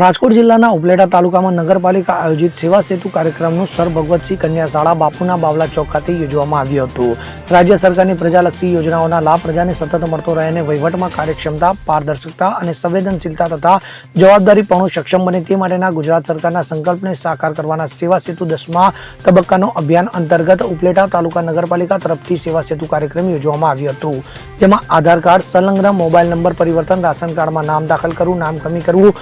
રાજકોટ જિલ્લાના ઉપલેટા તાલુકામાં નગરપાલિકા આયોજિત સેવા સેતુ કાર્યક્રમનું સર ભગવતસિંહ કન્યા શાળા બાપુના બાવલા ચોક ખાતે યોજવામાં આવ્યું હતું. રાજ્ય સરકારની પ્રજાલક્ષી યોજનાઓના લાભ પ્રજાને સતત મળતો રહે અને વહીવટમાં કાર્યક્ષમતા, પારદર્શકતા અને સંવેદનશીલતા તથા જવાબદારીપણું સક્ષમ બને તે માટેના ગુજરાત સરકારના સંકલ્પને સાકાર કરવાના સેવા સેતુ દસમા તબક્કાનો અભિયાન અંતર્ગત ઉપલેટા તાલુકા નગરપાલિકા તરફથી સેવા સેતુ કાર્યક્રમ યોજવામાં આવ્યું હતું. જેમાં આધાર કાર્ડ, સંલગ્ન મોબાઈલ નંબર પરિવર્તન, રાશન કાર્ડમાં નામ દાખલ કરવું, નામ કમી કરવું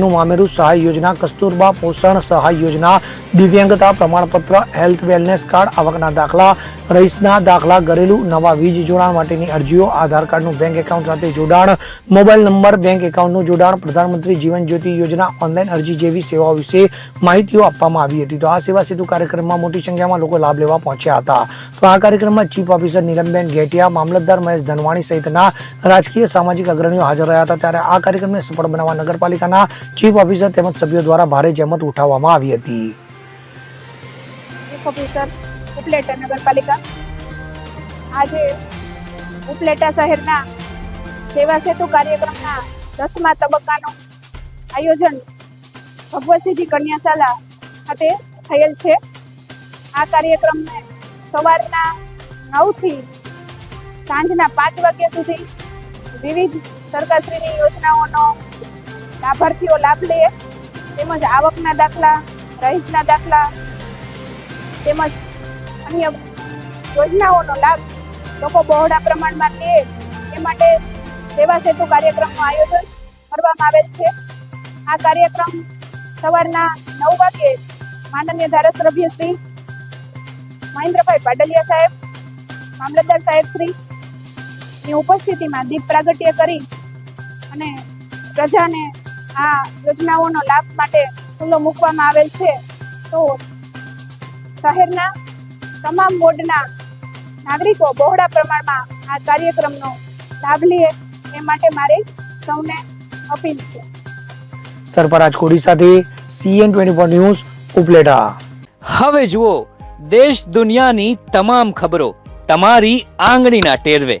કુંવરબાઈનું મામેરું સહાય યોજના, કસ્તુરબા પોષણ સહાય યોજના, દિવ્યાંગતા પ્રમાણપત્ર, હેલ્થ વેલનેસ કાર્ડ, આવકના દાખલા રહીશના દાખલા, ઘરેલું નવા વીજ જોડાણ માટેની અરજીઓ, આધાર કાર્ડનું બેંક એકાઉન્ટ સાથે જોડાણ, મોબાઈલ નંબર, બેંક એકાઉન્ટનું જોડાણ, પ્રધાનમંત્રી જીવન જ્યોતિ યોજના, ઓનલાઈન અરજી જેવી સેવાઓ વિશે માહિતીઓ આપવામાં આવી હતી. તો આ સેવા સેતુ કાર્યક્રમમાં મોટી સંખ્યામાં લોકો લાભ લેવા પહોંચ્યા હતા. તો આ કાર્યક્રમમાં ચીફ ઓફિસર નીલમબેન ઘેટિયા મામલતદાર મહેશ ધનવાણી સહિતના રાજકીય સામાજિક અગ્રણીઓ હાજર રહ્યા હતા. ત્યારે આ કાર્યક્રમને સફળ બનાવવા નગરપાલિકાના ચીફ ઓફિસર તેમજ સભ્યો દ્વારા ભારે જહેમત ઉઠાવવામાં આવી હતી. ઉપલેટા નગરપાલિકા. આજે ઉપલેટા શહેરના સેવા સેતુ કાર્યક્રમના દસમા તબક્કાનું આયોજન ભગવતસિંહજી કન્યાશાલા ખાતે થયેલ છે. આ કાર્યક્રમને સવારના નવથી સાંજના પાંચ વાગ્યા સુધી વિવિધ સરકારશ્રીની યોજનાઓનો લાભાર્થીઓ લાભ લે, તેમજ આવકના દાખલા, રહીશના દાખલા, તેમજ અન્ય યોજનાઓનો લાભ લોકો બહોળા પ્રમાણમાં લે, એ માટે સેવા સેતુ કાર્યક્રમનું આયોજન કરવામાં આવેલ છે. આ કાર્યક્રમ સવારના નવ વાગે માનનીય ધારાસભ્ય શ્રી મહેન્દ્રભાઈ પાડલિયા સાહેબ, મામલતદાર સાહેબ શ્રી ની ઉપસ્થિતિમાં દીપ પ્રાગટ્ય કરી અને પ્રજાને આ યોજનાઓનો લાભ માટે ખુલ્લો મૂકવામાં આવેલ છે. તો શહેરના તમામ વોર્ડના નાગરિકો બહોળા પ્રમાણમાં આ કાર્યક્રમનો લાભ લે એ માટે મારી સૌને અપીલ છે. સરપરાજ કોડી સાથે CN twenty four news Upleta. હવે જુઓ દેશ દુનિયાની તમામ ખબરો તમારી આંગળીના ટેરવે.